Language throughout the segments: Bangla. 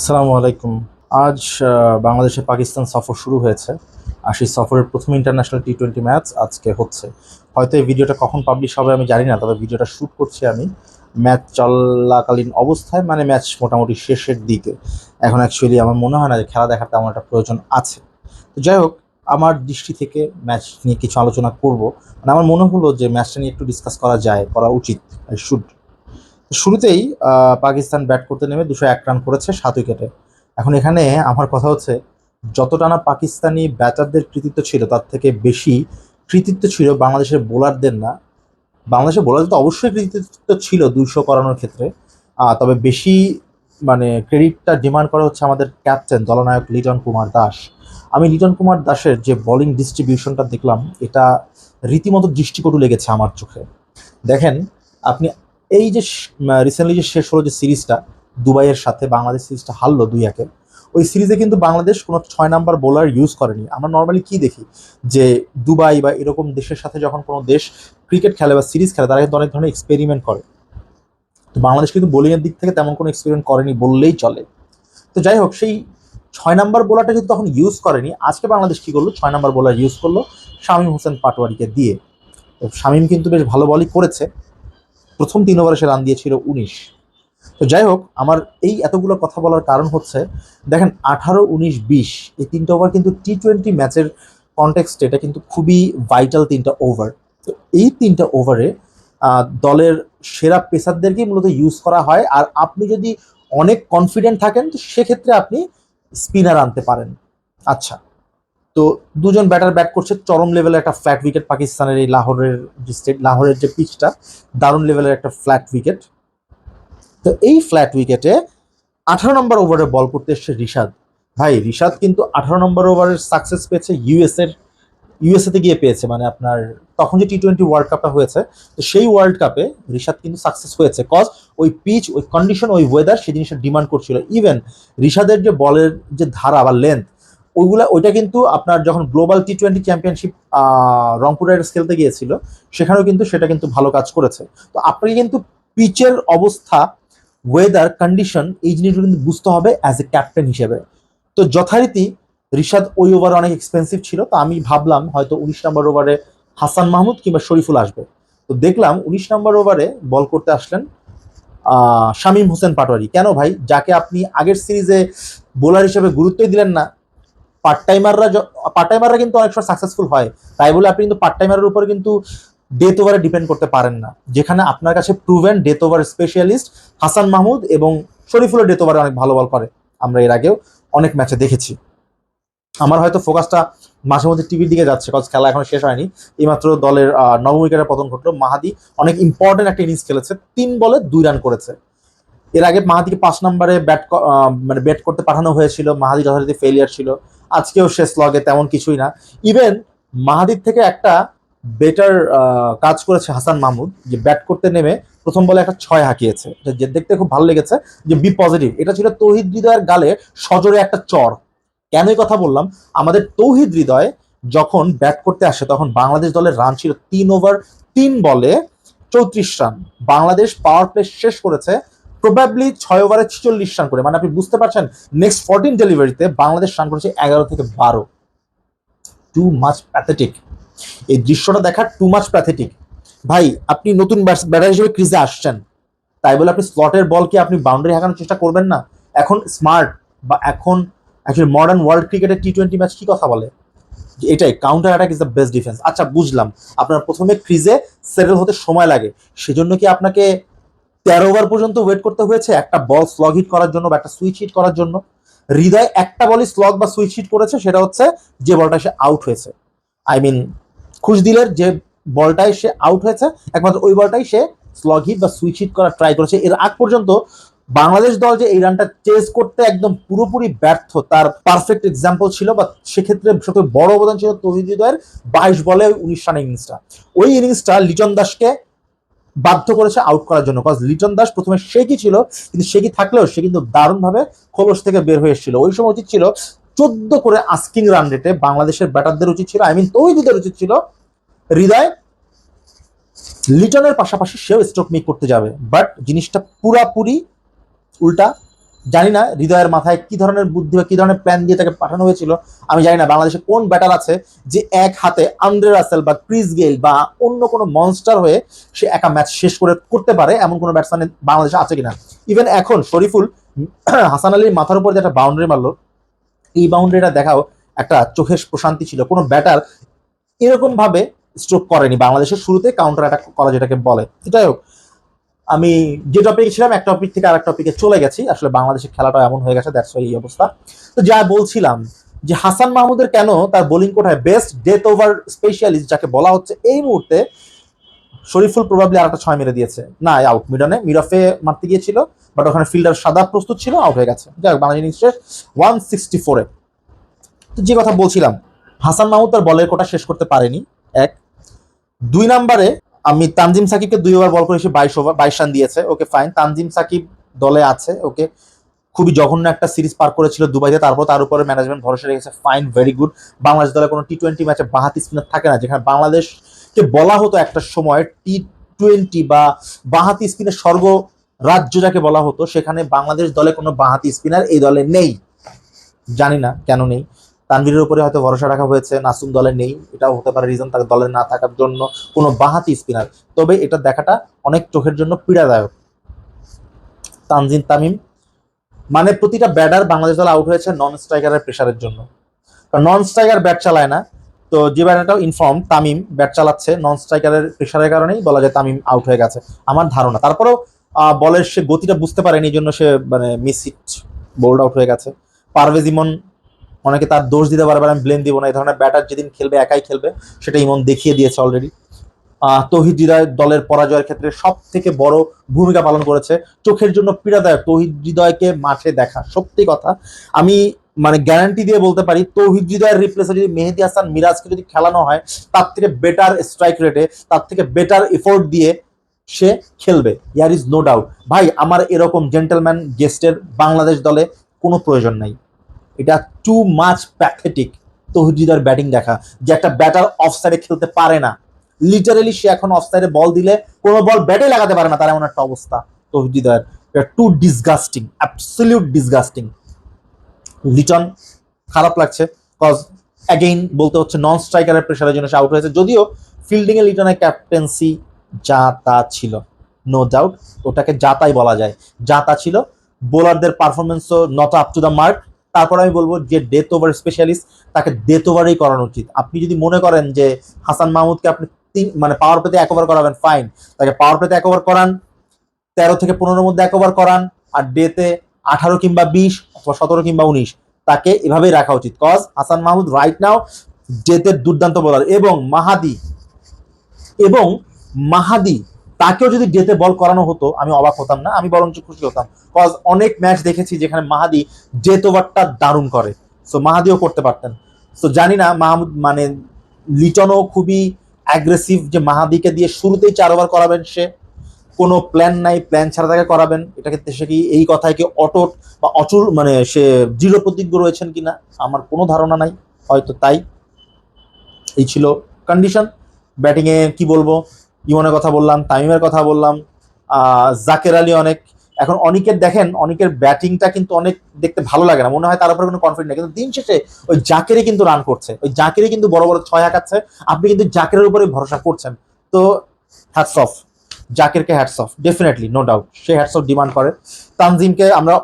আসসালামু আলাইকুম। আজ বাংলাদেশে পাকিস্তান সফর শুরু হয়েছে আর সেই সফরের প্রথম ইন্টারন্যাশনাল টি টোয়েন্টি ম্যাচ আজকে হচ্ছে। হয়তো এই ভিডিওটা কখন পাবলিশ হবে আমি জানি না, তবে ভিডিওটা শ্যুট করছি আমি। ম্যাচ চলাকালীন অবস্থায় মানে ম্যাচ মোটামুটি শেষের দিকে। এখন অ্যাকচুয়ালি আমার মনে হয় না যে খেলা দেখার তেমন একটা প্রয়োজন আছে। তো যাই হোক, আমার দৃষ্টি থেকে ম্যাচ নিয়ে কিছু আলোচনা করব। মানে আমার মনে হলো যে ম্যাচটা নিয়ে একটু ডিসকাস করা যায়, করা উচিত শুড শুরুতেই পাকিস্তান ব্যাট করতে নেমে দুশো এক রান করেছে সাত উইকেটে। এখন এখানে আমার কথা হচ্ছে যতটা না পাকিস্তানি ব্যাটারদের কৃতিত্ব ছিল, তার থেকে বেশি কৃতিত্ব ছিল বাংলাদেশের বোলারদের না। বাংলাদেশের বোলারদের তো অবশ্যই কৃতিত্ব ছিল দুইশো করানোর ক্ষেত্রে। তবে বেশি মানে ক্রেডিটটা ডিমান্ড করা হচ্ছে আমাদের ক্যাপ্টেন, দলনায়ক লিটন কুমার দাস। আমি লিটন কুমার দাসের যে বোলিং ডিস্ট্রিবিউশনটা দেখলাম, এটা রীতিমতো দৃষ্টিকটু লেগেছে আমার চোখে। দেখেন, আপনি এই যে রিসেন্টলি যে শেষ হলো যে সিরিজটা, দুবাইয়ের সাথে বাংলাদেশ সিরিজটা হারলো দুই একে, ওই সিরিজে কিন্তু বাংলাদেশ কোনো ছয় নাম্বার বোলার ইউজ করেনি। আমরা নর্মালি কি দেখি? যে দুবাই বা এরকম দেশের সাথে যখন কোনো দেশ ক্রিকেট খেলে বা সিরিজ খেলে, তারা কিন্তু অনেক ধরনের এক্সপেরিমেন্ট করে। তো বাংলাদেশ কিন্তু বোলিংয়ের দিক থেকে তেমন কোনো এক্সপেরিমেন্ট করেনি বললেই চলে। তো যাই হোক, সেই ছয় নাম্বার বোলারটা কিন্তু তখন ইউজ করেনি। আজকে বাংলাদেশ কী করল? ছয় নাম্বার বোলার ইউজ করল শামীম হোসেন পাটোয়ারিকে দিয়ে। শামীম কিন্তু বেশ ভালো বলই করেছে। প্রথম তিন ওভারে সে রান দিয়েছিল উনিশ। তো যাই হোক, আমার এই এতগুলো কথা বলার কারণ হচ্ছে, দেখেন আঠারো, উনিশ, বিশ, এই তিনটা ওভার কিন্তু টি টোয়েন্টি ম্যাচের কনটেক্সট এটা কিন্তু খুবই ভাইটাল তিনটা ওভার তো এই তিনটা ওভারে দলের সেরা পেসারদেরকেই মূলত ইউজ করা হয়, আর আপনি যদি অনেক কনফিডেন্ট থাকেন, তো সেক্ষেত্রে আপনি স্পিনার আনতে পারেন। আচ্ছা তো দুজন ব্যাটার ব্যাট করছে, চরম লেভেলের একটা ফ্ল্যাট উইকেট পাকিস্তানের এই লাহোরের যে স্টেট লাহোরের যে পিচটা দারুণ লেভেলের একটা ফ্ল্যাট উইকেট তো এই ফ্ল্যাট উইকেটে আঠারো নম্বর ওভারে বল করতে এসছে রিশাদ। ভাই, রিশাদ কিন্তু আঠারো নম্বর ওভারের সাকসেস পেয়েছে ইউএস এর ইউএসএতে গিয়ে পেয়েছে মানে আপনার তখন যে টি টোয়েন্টি ওয়ার্ল্ড কাপটা হয়েছে, তো সেই ওয়ার্ল্ড কাপে রিশাদ কিন্তু সাকসেস হয়েছে। কজ ওই পিচ ওই কন্ডিশন ওই ওয়েদার সেই জিনিসটা ডিমান্ড করছিল। ইভেন রিশাদের যে বলের যে ধারা বা লেন্থ ওইগুলা, ওইটা কিন্তু আপনার যখন global T twenty championship Rangpur riders খেলতে গিয়েছিল, সেখানেও কিন্তু সেটা কিন্তু ভালো কাজ করেছে। তো আপনাকে কিন্তু পিচের অবস্থা ওয়েদার কন্ডিশন এই জিনিসগুলো কিন্তু বুঝতে হবে অ্যাজ এ ক্যাপ্টেন হিসেবে। তো যথারীতি রিশাদ ওই ওভারে অনেক এক্সপেন্সিভ ছিল, তো আমি ভাবলাম হয়তো উনিশ নম্বর ওভারে হাসান মাহমুদ কিংবা শরীফুল আসবে। তো দেখলাম উনিশ নম্বর ওভারে বল করতে আসলেন শামীম হোসেন পাটোয়ারি। কেন ভাই? যাকে আপনি আগের সিরিজে বোলার হিসেবে গুরুত্বই দিলেন না পার্ট টাইমাররা পার্ট টাইমাররা কিন্তু অনেক সময় সাকসেসফুল হয়। তাই বলে আপনি কিন্তু পার্ট টাইমারের উপর কিন্তু ডেথ ওভারে ডিপেন্ড করতে পারেন না। যেখানে আপনার কাছে proven death over specialist Hasan Mahmud এবং শরীফুলের ডেথ ওভারে অনেক ভালো বল করে। আমরা এর আগেও অনেক ম্যাচে দেখেছি। আমার হয়তো ফোকাসটা মাঝে মধ্যে টিভির দিকে যাচ্ছে কজ খেলা এখনও শেষ হয়নি। এইমাত্র দলের নবম উইকেটের পতন ঘটলো। মাহাদি অনেক ইম্পর্টেন্ট একটা ইনিংস খেলেছে। তিন বলে দুই রান করেছে। এর আগে মাহাদিকে পাঁচ নম্বরে ব্যাট মানে ব্যাট করতে পাঠানো হয়েছিল। মাহাদি যথারীতি ফেলিয়ার ছিল। আজকেও শেষ লগে তেমন কিছুই না। ইভেন মাহাদির থেকে একটা বেটার কাজ করেছে হাসান মাহমুদ, যে ব্যাট করতে নেমে প্রথম বলে একটা ছয় হাঁকিয়েছে। যে দেখতে খুব ভালো লেগেছে যে বি পজিটিভ এটা ছিল তৌহিদ হৃদয়ের গালে সজোরে একটা চর। কেন কথা বললাম? আমাদের তৌহিদ হৃদয় যখন ব্যাট করতে আসে, তখন বাংলাদেশ দলের রান ছিল তিন ওভার তিন বলে চৌত্রিশ রান বাংলাদেশ পাওয়ার প্লে শেষ করেছে প্রবাবলি ছয় ওভারে ছিচল্লিশ রান করে। মানে আপনি বুঝতে পারছেন নেক্সট ফোরটিন ডেলিভারিতে বাংলাদেশ রান করেছে এগারো থেকে বারো। টু মাচ প্যাথেটিক এই দৃশ্যটা দেখার টু মাচ প্যাথেটিক ভাই, আপনি নতুন ব্যাটার হিসেবে ক্রিজে আসছেন। তাই বলে আপনি স্লটের বলকে আপনি বাউন্ডারি হাঁকানোর চেষ্টা করবেন না? এখন স্মার্ট বা এখন অ্যাকচুয়ালি মডার্ন ওয়ার্ল্ড ক্রিকেটের টি টোয়েন্টি ম্যাচ কি কথা বলে? এটাই counter attack is the best defence আচ্ছা বুঝলাম। আপনার প্রথমে ক্রিজে সেটেল হতে সময় লাগে। সেজন্য কি আপনাকে তেরো ওভার পর্যন্ত ওয়েট করতে হয়েছে, একটা বল স্লগ হিট করার জন্য বা একটা সুইচ হিট করার জন্য। হৃদয় একটা বলই স্লগ বা সুইচ হিট করেছে, সেটা হচ্ছে যে বলটা সে আউট হয়েছে। আই মিন খুশদিলের যে বলটাই সে আউট হয়েছে, একমাত্র ওই বলটাই সে স্লগ হিট বা সুইচ হিট করার ট্রাই করেছে। এর আগ পর্যন্ত বাংলাদেশ দল যে এই রানটা চেস করতে একদম পুরোপুরি ব্যর্থ, তার পারফেক্ট এক্সাম্পল ছিল বা সেক্ষেত্রে সবচেয়ে বড় অবদান ছিল তহিদ হৃদয়ের বাইশ বলে উনিশ রান ইনিংসটা ওই ইনিংসটা লিটন দাসকে বাধ্য করেছে আউট করার জন্য। কজ লিটন দাস প্রথমে সে কি ছিল? কিন্তু সে কি থাকলেও সে কিন্তু দারুণভাবে খোলস থেকে বের হয়ে এসেছিল। ওই সময় উচিত ছিল চোদ্দ করে আস্কিং রান রেটে বাংলাদেশের ব্যাটারদের উচিত ছিল আই মিন তৌহিদুদের উচিত ছিল হৃদয়। লিটনের পাশাপাশি সেও স্ট্রোক মেক করতে যাবে। বাট জিনিসটা পুরাপুরি উল্টা জানি না হৃদয়ের মাথায় কি ধরনের বুদ্ধি বা কি ধরনের প্ল্যান দিয়ে তাকে পাঠানো হয়েছিল, আমি জানি না। বাংলাদেশে কোন ব্যাটার আছে যে এক হাতে আন্দ্রে রাসেল বা ক্রিস গেইল বা অন্য কোনো মনস্টার হয়ে সে একা ম্যাচ শেষ করে করতে পারে, এমন কোনো ব্যাটসম্যান বাংলাদেশে আছে কিনা? ইভেন এখন শরীফুল হাসান আলীর মাথার উপর যে একটা বাউন্ডারি মারলো, এই বাউন্ডারিটা দেখাও একটা চোখের প্রশান্তি ছিল। কোনো ব্যাটার এরকম ভাবে স্ট্রোক করেনি। বাংলাদেশের শুরুতে কাউন্টার অ্যাটাক করা যেটাকে বলে। যাই হোক আমি যে টপিকে ছিলাম, এক টপিক থেকে আরেক টপিকে চলে গেছি। আসলে বাংলাদেশের খেলাটা এমন হয়ে গেছে দ্যাটস এই অবস্থা। তো যা বলছিলাম যে হাসান মাহমুদের কেন তার বোলিং কোঠায় বেস্ট ডেথ ওভার স্পেশালিস্ট যাকে বলা হচ্ছে এই মুহূর্তে শরীফুল প্রবাবলি আর একটা ছয় মেরে দিয়েছে। না আউট মিডনে মিডফে মারতে গিয়েছিল বাট ওখানে ফিল্ডার সাদা প্রস্তুত ছিল আউট হয়ে গেছে। যাই হোক, বাংলাদেশ ইনিংস শেষ ওয়ান সিক্সটি ফোরে তো যে কথা বলছিলাম, হাসান মাহমুদ তার বলের কোটা শেষ করতে পারেনি। এক। দুই নাম্বারে আমি তানজিম সাকিবকে দুই ওভার বল করে এসে বাইশ ওভার, বাইশ রান দিয়েছে, ওকে ফাইন তানজিম সাকিব দলে আছে, ওকে খুবই জঘন্য একটা সিরিজ পার করেছিল দুবাইতে, তারপর তার উপরে ম্যানেজমেন্ট ভরসা রেখেছে ফাইন ভেরি গুড বাংলাদেশ দলে কোনো টি টোয়েন্টি ম্যাচে বাহাতি স্পিনার থাকে না, যেখানে বাংলাদেশকে বলা হতো একটা সময় টি টোয়েন্টি বা বাহাতি স্পিনের স্বর্গ রাজ্য যাকে বলা হতো, সেখানে বাংলাদেশ দলে কোনো বাহাতি স্পিনার এই দলে নেই। জানি না, কেন নেই। তানভীরের উপরে হয়তো ভরসা রাখা হয়েছে, নাসুম দলে নেই, এটাও হতে পারে রিজন তার দলে না থাকার জন্য কোনো বাহাতি স্পিনার তবে এটা দেখাটা অনেক চোখের জন্য পীড়াদায়ক। তানজিন তামিম মানে প্রতিটা ব্যাটার বাংলাদেশ দল আউট হয়েছে নন স্ট্রাইকারের প্রেশারের জন্য। কারণ নন স্ট্রাইকার ব্যাট চালায় না। তো যে ব্যাটারটাও ইনফর্ম তামিম ব্যাট চালাচ্ছে নন স্ট্রাইকারের প্রেশারের কারণেই বলা যায় তামিম আউট হয়ে গেছে। আমার ধারণা। তারপরেও বলের সে গতিটা বুঝতে পারেনি, এই জন্য সে মানে মিস হিট বোল্ড আউট হয়ে গেছে। পারভেজ ইমন অনেকে তার দোষ দিতে পারবে আমি ব্লেম দিব না। এই ধরনের ব্যাটার যেদিন খেলবে, একাই খেলবে, সেটা ইমন দেখিয়ে দিয়েছে অলরেডি তহিদ হৃদয় দলের পরাজয়ের ক্ষেত্রে সব থেকে বড় ভূমিকা পালন করেছে। চোখের জন্য পীড়াদায়ক তহিদ হৃদয়কে মাঠে দেখা, সত্যি কথা। আমি মানে গ্যারান্টি দিয়ে বলতে পারি, তৌহিদ হৃদয়ের রিপ্লেসে যদি মেহেদি হাসান মিরাজকে যদি খেলানো হয়, তার থেকে বেটার স্ট্রাইক রেটে তার থেকে বেটার এফোর্ট দিয়ে সে খেলবে। ইয়ার ইজ নো ডাউট ভাই, আমার এরকম জেন্টেলম্যান গেস্টের বাংলাদেশ দলে কোনো প্রয়োজন নাই। এটা টু মাচ প্যাথেটিক তৌহিদার ব্যাটিং দেখা, যে একটা ব্যাটার অফ সাইডে খেলতে পারে না। লিটারেলি সে এখন অফ সাইডে বল দিলে, কোনো বল ব্যাটে লাগাতে পারে না, তার এমন একটা অবস্থা তহজিদার এটা too disgusting absolute disgusting Liton, খারাপ লাগছে কজ অ্যাগেইন বলতে হচ্ছে নন স্ট্রাইকারের প্রেশারের জন্য সে আউট হয়েছে, যদিও ফিল্ডিংয়ে লিটনের ক্যাপ্টেন্সি যা তা ছিল নো ডাউট ওটাকে যা তাই বলা যায়, যা তা ছিল। বোলারদের পারফরমেন্সও not up to the mark তারপর আমি বলব যে ডেথ ওভার স্পেশালিস্ট তাকে ডেথ ওভারেই করানো উচিত। আপনি যদি মনে করেন যে হাসান মাহমুদকে আপনি তিন মানে পাওয়ার প্লেতে এক ওভার করাবেন ফাইন তাকে পাওয়ার প্লেতে এক ওভার করান, তেরো থেকে পনেরোর মধ্যে এক ওভার করান, আর ডেতে আঠারো কিংবা বিশ অথবা সতেরো কিংবা উনিশ, তাকে এভাবেই রাখা উচিত। Cause Hasan Mahmud right now ডেতের দুর্দান্ত বোলার এবং মাহাদি এবং মাহাদি তাকেও যদি ডেতে বল করানো হতো, আমি অবাক হতাম না, আমি বরঞ্চ খুশি হতাম। কজ অনেক ম্যাচ দেখেছি যেখানে মাহাদি ডেথ ওভারটা দারুণ করে। সো মাহাদিও করতে পারতেন। সো জানি না, মাহমুদ মানে লিটনও খুবই অ্যাগ্রেসিভ যে মাহাদিকে দিয়ে শুরুতেই চার ওভার করাবেন সে। কোনো প্ল্যান নাই প্ল্যান ছাড়া তাকে করাবেন। এটাকে সে কি, এই কথায় কি অটট বা অচল মানে সে দৃঢ় প্রতিজ্ঞ রয়েছেন কিনা, আমার কোনো ধারণা নাই। হয়তো তাই। এই ছিল কন্ডিশন ব্যাটিংয়ে কি বলব? ইমনের কথা বললাম, তামিমের কথা বললাম জাকের আলী অনেক। এখন অনেকের দেখেন, অনেকের ব্যাটিংটা কিন্তু অনেক দেখতে ভালো লাগে না। মনে হয় তার উপরে কোনো কনফিডেন্ট নেই। কিন্তু দিন শেষে ওই জাকেরই কিন্তু রান করছে। ওই জাকেরই কিন্তু বড় বড় ছয় হাঁকাচ্ছে আপনি কিন্তু জাকেরের উপরে ভরসা করছেন। তো hats off জাকেরকে hats off definitely no doubt সে হ্যাটস অফ ডিমান্ড করে। তানজিমকে আমরা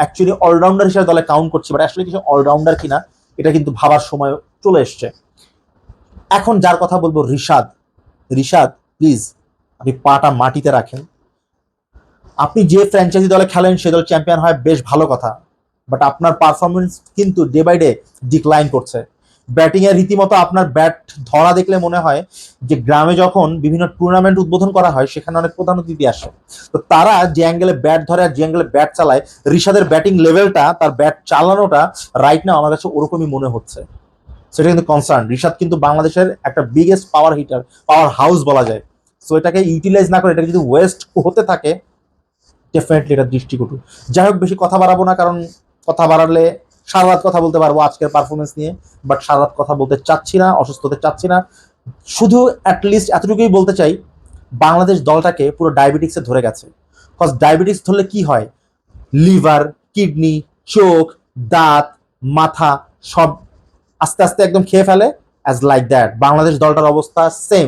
অ্যাকচুয়ালি অলরাউন্ডার হিসেবে দলে কাউন্ট করছি। বাট আসলে কিছু অলরাউন্ডার কিনা, এটা কিন্তু ভাবার সময় চলে এসছে। এখন যার কথা বলব, রিশাদ। রিশাদ প্লিজ আপনি পাটা মাটিতে রাখেন। আপনি যে ফ্র্যাঞ্চাইজি দলে খেলেন, সে দল চ্যাম্পিয়ন হয়, বেশ ভালো কথা। বাট আপনার পারফরমেন্স কিন্তু ডে বাই ডে ডিক্লাইন করছে। ব্যাটিং এর রীতিমতো আপনার ব্যাট ধরা দেখলে মনে হয় যে গ্রামে যখন বিভিন্ন টুর্নামেন্ট উদ্বোধন করা হয়, সেখানে অনেক প্রধান অতিথি আসে। তো তারা যে অ্যাঙ্গেলে ব্যাট ধরে আর যে অ্যাঙ্গেলে ব্যাট চালায় ঋষাদের ব্যাটিং লেভেলটা তার ব্যাট চালানোটা রাইট না আমার কাছে ওরকমই মনে হচ্ছে। সেটা কিন্তু কনসার্ন ঋষাদ কিন্তু বাংলাদেশের একটা biggest power hitter power house বলা যায়। সো এটাকে ইউটিলাইজ না করে এটাকে যদি ওয়েস্ট হতে থাকে ডেফিনেটলি এটা দৃষ্টিকটু। যাই হোক, বেশি কথা বাড়াবো না, কারণ কথা বাড়ালে সারা রাত কথা বলতে পারব আজকের পারফরমেন্স নিয়ে। বাট সারা রাত কথা বলতে চাচ্ছি না অসুস্থ হতে চাচ্ছি না। শুধু অ্যাটলিস্ট এতটুকুই বলতে চাই, বাংলাদেশ দলটাকে পুরো ডায়াবেটিক্সে ধরে গেছে। কজ ডায়াবেটিক্স ধরলে কি হয়? লিভার কিডনি চোখ, দাঁত, মাথা, সব আস্তে আস্তে একদম খেয়ে ফেলে অ্যাজ লাইক দ্যাট বাংলাদেশ দলটার অবস্থা same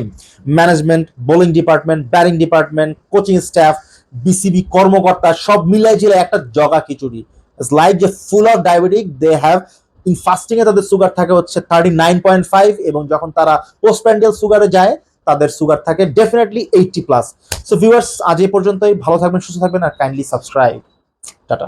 management bowling department batting department coaching staff BCB কর্মকর্তা, সব মিলাই ছিল একটা জগা খিচুড়ি। লাইক যে full of diabetic they have in fasting এ তাদের সুগার থাকে হচ্ছে থার্টি নাইন পয়েন্ট ফাইভ এবং যখন তারা পোস্টপ্যান্ডিয়াল সুগারে যায়, তাদের সুগার থাকে definitely eighty plus so viewers আজ এই পর্যন্তই। ভালো থাকবেন, সুস্থ থাকবেন, আর কাইন্ডলি সাবস্ক্রাইব টাটা।